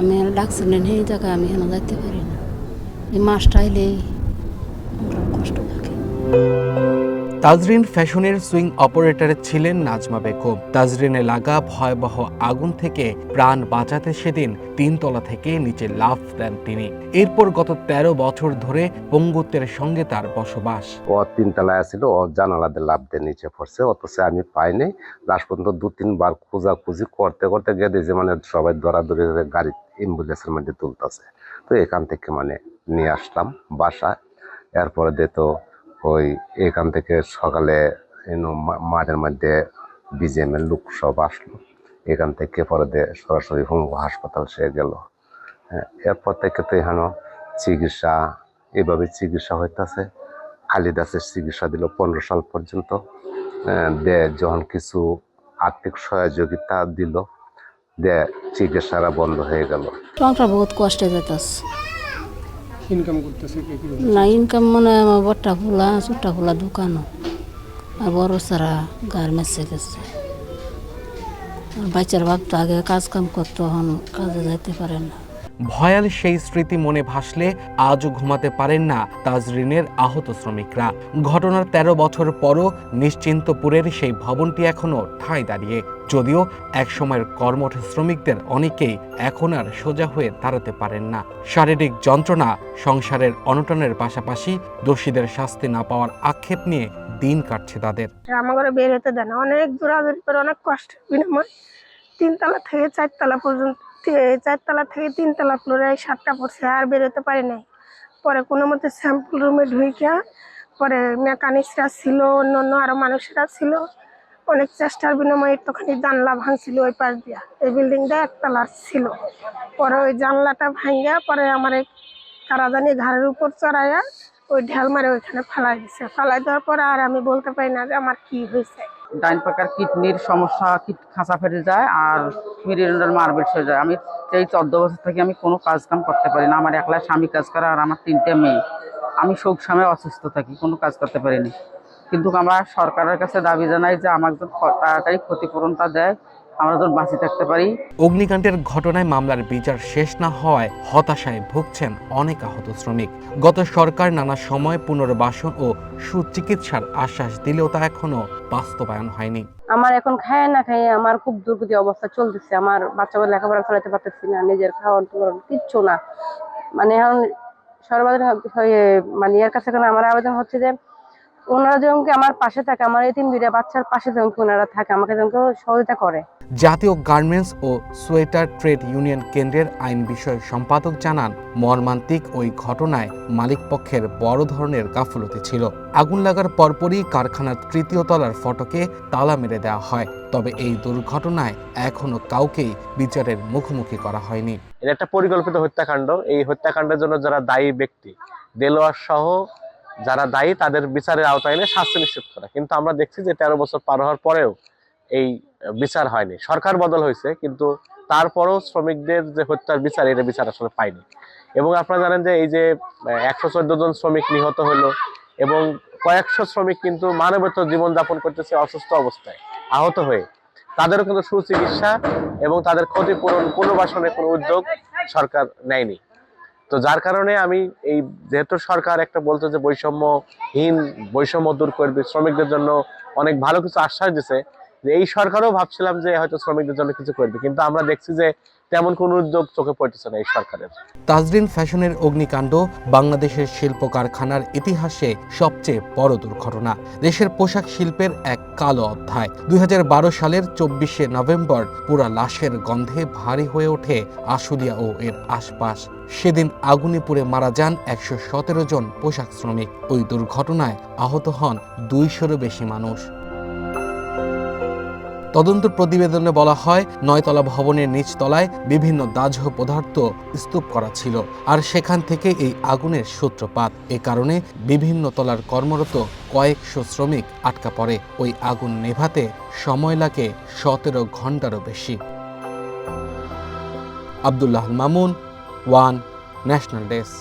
আমি ডাকছি নেন এই জায়গায় আমি এখানে যাইতে পারি না। এই মাসটা এলেই আমরা কষ্ট থাকে তাজরিন ফ্যাশনের সুইং অপারেটর ছিলেন নাজমা বেগম। তাজরিনে লাগা ভয়াবহ আগুন থেকে প্রাণ বাঁচাতে সেদিন তিনতলা থেকে নিচে লাফ দেন তিনি। এরপর গত ১৩ বছর ধরে পঙ্গুত্বের সঙ্গে তার বসবাস। ও তিনতলায় ছিল ও জানালাতে লাভ দিয়ে নিচে পড়ছে, অথচ আমি পাইনি লাস্ট পর্যন্ত দু, তিনবার খোঁজাখুঁজি করতে করতে গিয়ে দেখছি মানে সবাই দৌড়াদৌড়ি গাড়ি অ্যাম্বুলেন্সের মধ্যে তুলতেছে। তো এখান থেকে মানে নিয়ে আসলাম বাসায়। এরপরে দিয়ে তো ওই এখান থেকে সকালে এনো মা- মাঠের মধ্যে বিজিএম এর লোক সব আসলো। এখান থেকে পরে সরাসরি হুঙ্গু হাসপাতাল সে গেল। হ্যাঁ এরপর থেকে তো এখানে চিকিৎসা এভাবে চিকিৎসা হইতাছে। খালিদাসের চিকিৎসা দিল পনেরো সাল পর্যন্ত। আহ, দে যখন কিছু আর্থিক সহযোগিতা দিল দে চিকিৎসারা বন্ধ হয়ে গেল। সংসার বহুত কষ্টে ইনকাম করতেছে কে না ইনকাম মানে আমার বট্টা খোলা ছোট্টা খোলা দোকানও। আর বড় সারা গার্মেন্টসে গেছে। বাচ্চার বাপ তো আগে কাজ কাম করতো, এখন কাজে যাইতে পারে না। ভয়াল সেই স্মৃতি মনে ভাসলে আজও ঘুমাতে পারেন না তাজরিনের আহত শ্রমিকরা। ঘটনার ১৩ বছর পরও নিশ্চিন্তপুরের সেই ভবনটি এখনও ঠাঁই দাঁড়িয়ে। যদিও একসময়ের কর্মঠ শ্রমিকদের অনেকেই এখন আর সোজা হয়ে দাঁড়াতে পারেন না। শারীরিক যন্ত্রণা, সংসারের অনটনের পাশাপাশি দোষীদের শাস্তি না পাওয়ার আক্ষেপ নিয়ে দিন কাটছে তাদের। বের হতে দেয় না। অনেক দৌড়াদৌড়ি করে, অনেক কষ্ট, বিনিময়। তিনতলা থেকে চারতলা পর্যন্ত। চারতলা থেকে তিনতলা ফ্লোরে সাতটা পড়ছে, আর বের হতে পারি নাই। পরে কোনো মতে স্যাম্পল রুমে ঢুইকা, পরে মেকানিক্সরা ছিল অন্য অন্য আরও মানুষেরা ছিল। অনেক চেষ্টার বিনিময়ে একটুখানি জানলা ভাঙছিল ওই পাশ দিয়া। এই বিল্ডিংটা একতলা ছিল। পরে ওই জানলাটা ভাঙিয়া, পরে আমার কারা জানি ঘাড়ের উপর চড়াইয়া ওই ঢেল মারে ওইখানে ফালাই দিছে। ফালাই দেওয়ার পরে আর আমি বলতে পারি না যে আমার কি হয়েছে। ডাইন পাকার কিডনির সমস্যা খাঁচা ফেটে যায় আর মেরুদণ্ডের মারবেট হয়ে যায়। আমি সেই চোদ্দ বছর থেকে আমি কোনো কাজ কাম করতে পারি না। আমার একলা স্বামী কাজ করে আর আমার তিনটে মেয়ে। আমি শোক সময় অসুস্থ থাকি, কোনো কাজ করতে পারিনি। কিন্তু আমার সরকারের কাছে দাবি জানাই যে আমাকে তাড়াতাড়ি ক্ষতিপূরণটা দেয়। আমরা যেন বাঁচি থাকতে পারি। অগ্নিকাণ্ডের ঘটনায় মামলার বিচার শেষ না হওয়ায় হতাশায় ভুগছেন অনেক আহত শ্রমিক। গত সরকার নানা সময় পুনর্বাসন ও সুচিকিৎসার আশ্বাস দিলেও তা এখনও বাস্তবায়ন হয়নি। আমার এখন খায় না খায় আমার খুব দুর্গতি অবস্থা চলতেছে। আমার বাচ্চাকে লেখাপড়া চালাতে পারতেছি না নিজের খাওয়ার দাওয়ার কিচ্ছু না। মানে এখন সর্বাধিক মানে এর কাছে আমার আবেদন হচ্ছে যে ওনারা যেমন কি আমার পাশে থাকে আমার এই তিন দুইটা বাচ্চার পাশে যেমন কি ওনারা থাকে আমাকে যেমন সহযোগিতা করে। জাতীয় গার্মেন্টস ও সোয়েটার ট্রেড ইউনিয়ন কেন্দ্রের আইন বিষয়ক সম্পাদক জানান মর্মান্তিক ওই ঘটনায় মালিকপক্ষের বড় ধরনের গাফলতি ছিল। আগুন লাগার পরপরই কারখানার তৃতীয় তলার ফটকে তালা মেরে দেওয়া হয় তবে এই দুর্ঘটনায় এখনও কাউকেই বিচারের মুখোমুখি করা হয়নি। এটা একটা পরিকল্পিত হত্যাকাণ্ড। এই হত্যাকাণ্ডের জন্য যারা দায়ী ব্যক্তি দেলোয়ার সহ যারা দায়ী তাদের বিচারের আওতায় এনে শাস্তি নিশ্চিত করা। কিন্তু আমরা দেখছি যে তেরো বছর পার হওয়ার পরেও এই বিচার হয়নি। সরকার বদল হয়েছে, কিন্তু তারপরেও শ্রমিকদের যে হত্যার বিচার, এটা বিচার আসলে পায়নি। এবং আপনারা জানেন যে এই যে একশো চোদ্দ জন শ্রমিক নিহত হলো এবং কয়েকশো শ্রমিক কিন্তু মানবেতর জীবনযাপন করতেছে অসুস্থ অবস্থায়, আহত হয়ে। তাদেরও কিন্তু সুচিকিৎসা এবং তাদের ক্ষতিপূরণ পুনর্বাসনের কোনো উদ্যোগ সরকার নেয়নি। তো যার কারণে আমি এই যেহেতু সরকার একটা বলতো যে বৈষম্যহীন, বৈষম্য দূর করবে, শ্রমিকদের জন্য অনেক ভালো কিছু আশ্বাস দিছে এই সরকারও ভাবছিলাম যে হয়তো শ্রমিকদের জন্য কিছু করবে, কিন্তু আমরা দেখছি যে তেমন কোনো উদ্যোগ চোখে পড়তেছে না এই সরকারের। তাজরিন ফ্যাশনের অগ্নিকাণ্ড বাংলাদেশের শিল্প কারখানার ইতিহাসে সবচেয়ে বড় দুর্ঘটনা। দেশের পোশাক শিল্পের এক কালো অধ্যায়। দুই হাজার বারো সালের চব্বিশে নভেম্বর পুরা লাশের গন্ধে ভারী হয়ে ওঠে আশুলিয়া ও এর আশপাশ। সেদিন আগুনে পুড়ে মারা যান একশো সতেরো জন পোশাক শ্রমিক। ওই দুর্ঘটনায় আহত হন দুইশোরও বেশি মানুষ। তদন্ত প্রতিবেদনে বলা হয়, নয়তলা ভবনের নিচতলায় বিভিন্ন দাহ্য পদার্থ স্তূপ করা ছিল, আর সেখান থেকে এই আগুনের সূত্রপাত। এ কারণে বিভিন্ন তলার কর্মরত কয়েকশো শ্রমিক আটকা পড়ে। ওই আগুন নেভাতে সময় লাগে সতেরো ঘন্টারও বেশি। Abdullah Mamun, one national desk.